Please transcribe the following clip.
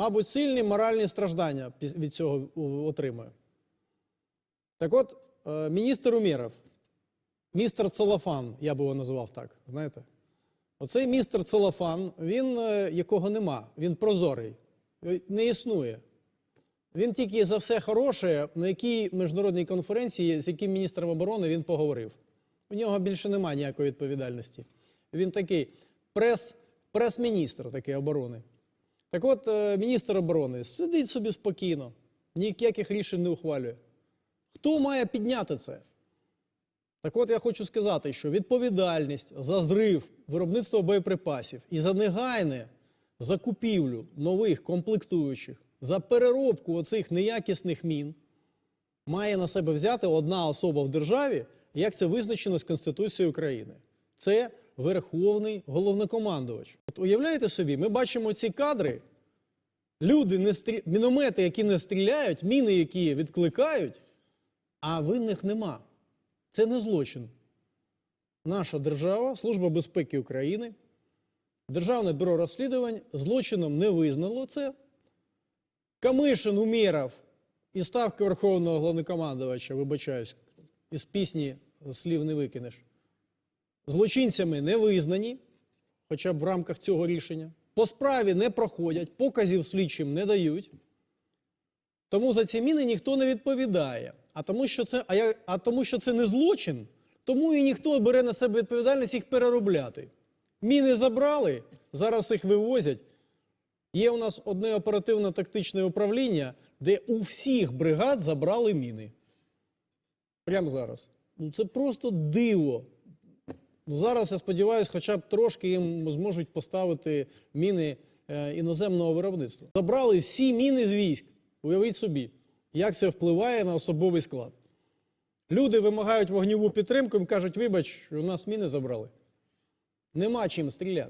Мабуть, сильні моральні страждання від цього отримує. Так от, е, міністр Умєров, містер Целофан, я би його називав так, знаєте? Оцей містер Целофан, він, е, якого нема, він прозорий, е, не існує. Він тільки за все хороше, на якій міжнародній конференції, з яким міністром оборони він поговорив. У нього більше немає ніякої відповідальності. Він такий прес, прес-міністр такий оборони. Так от, е, міністр оборони сидить собі спокійно, ніяких рішень не ухвалює. Хто має підняти це? Так от я хочу сказати, що відповідальність за зрив виробництва боєприпасів і за негайне закупівлю нових комплектуючих, за переробку оцих неякісних мін має на себе взяти одна особа в державі, як це визначено з Конституцією України. Це Верховний головнокомандувач. От уявляєте собі, ми бачимо ці кадри, люди, не стрі... міномети, які не стріляють, міни, які відкликають, а винних нема. Це не злочин. Наша держава, Служба безпеки України, Державне бюро розслідувань злочином не визнало це. Камишин Умєров і ставки Верховного головнокомандувача, вибачаюсь, із пісні слів не викинеш. Злочинцями не визнані, хоча б в рамках цього рішення. По справі не проходять, показів слідчим не дають. Тому за ці міни ніхто не відповідає. А тому, що це, а, я, а тому, що це не злочин, тому і ніхто бере на себе відповідальність їх переробляти. Міни забрали, зараз їх вивозять. Є у нас одне оперативно-тактичне управління, де у всіх бригад забрали міни. Прямо зараз. Ну це просто диво. Ну, Зараз я сподіваюся, хоча б трошки їм зможуть поставити міни е, іноземного виробництва. Забрали всі міни з військ. Уявіть собі, як це впливає на особовий склад. Люди вимагають вогневу підтримку і кажуть, вибач, у нас міни забрали. Нема чим стріляти.